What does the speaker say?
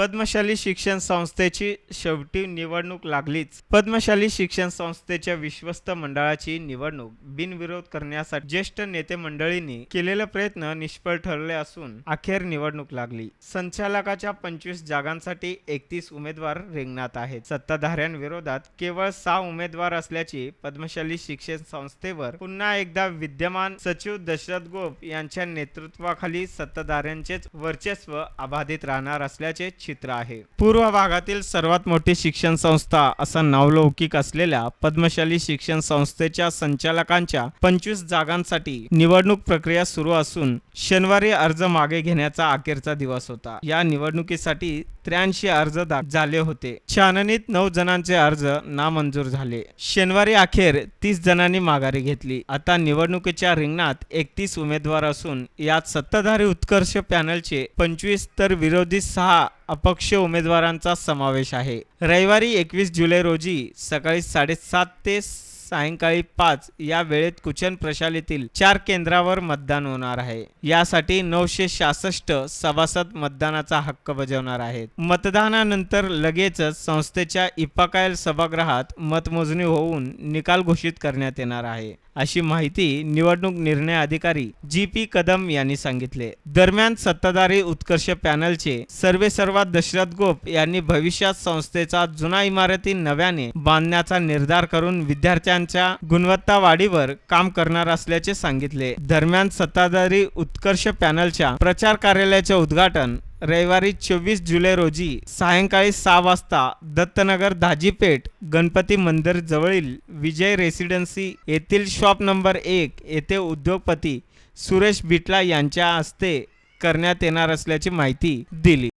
पद्मशाली शिक्षण संस्थेची शेवटी निवडणूक लागलीच. पद्मशाली शिक्षण संस्थेच्या विश्वस्त मंडळाची निवडणूक बिनविरोध करण्यासाठी ज्येष्ठ नेते मंडळींनी केलेले प्रयत्न निष्फळ ठरले असून अखेर निवडणूक लागली. संचालकाच्या पंचवीस जागांसाठी एकतीस उमेदवार रिंगणात आहेत. सत्ताधाऱ्यांविरोधात केवळ सहा उमेदवार असल्याची पद्मशाली शिक्षण संस्थेवर पुन्हा एकदा विद्यमान सचिव दशरथ गोप यांच्या नेतृत्वाखाली सत्ताधाऱ्यांचेच वर्चस्व अबाधित राहणार असल्याचे चित्र आहे. पूर्व भागातील सर्वात मोठी शिक्षण संस्था असा नावलौकिक असलेल्या पद्मशाली शिक्षण संस्थेच्या संचालकांच्या पंचवीस जागांसाठी निवडणूक प्रक्रिया सुरू असून शनिवारी अर्ज मागे घेण्याचा अखेरचा दिवस होता. या निवडणुकीसाठी त्र्याऐंशी अर्ज झाले होते. छाननीत नऊ जणांचे अर्ज नामंजूर झाले. शनिवारी अखेर तीस जणांनी माघारी घेतली. आता निवडणुकीच्या रिंगणात एकतीस उमेदवार असून यात सत्ताधारी उत्कर्ष पॅनलचे पंचवीस तर विरोधी सहा अपक्ष उमेदवारांचा समावेश आहे. रविवारी एकवीस जुलै रोजी सकाळी साडेसात ते सायंकाळी पाच या वेळेत कुचन प्रशालीतील चार केंद्रावर मतदान होणार आहे. यासाठी नऊशे सहासष्ट सभासद मतदानाचा हक्क बजावणार आहेत. मतदानानंतर लगेचच संस्थेच्या इपाकायल सभागृहात मतमोजणी होऊन निकाल घोषित करण्यात येणार आहे. अशी माहिती निवडणूक निर्णय अधिकारी जी पी कदम यांनी सांगितले. दरम्यान सत्ताधारी उत्कर्ष पॅनलचे सर्वे सर्वात दशरथ गोप यांनी भविष्यात संस्थेचा जुना इमारती नव्याने बांधण्याचा निर्धार करून विद्यार्थ्यांच्या गुणवत्ता वाढीवर काम करणार असल्याचे सांगितले. दरम्यान सत्ताधारी उत्कर्ष पॅनलच्या प्रचार कार्यालयाचे उद्घाटन रविवारी चोवीस जुलै रोजी सायंकाळी सहा वाजता दत्तनगर दाजीपेठ गणपती मंदिर जवळील विजय रेसिडेन्सी येथील शॉप नंबर एक येथे उद्योगपती सुरेश बिटला यांच्या हस्ते करण्यात येणार असल्याची माहिती दिली.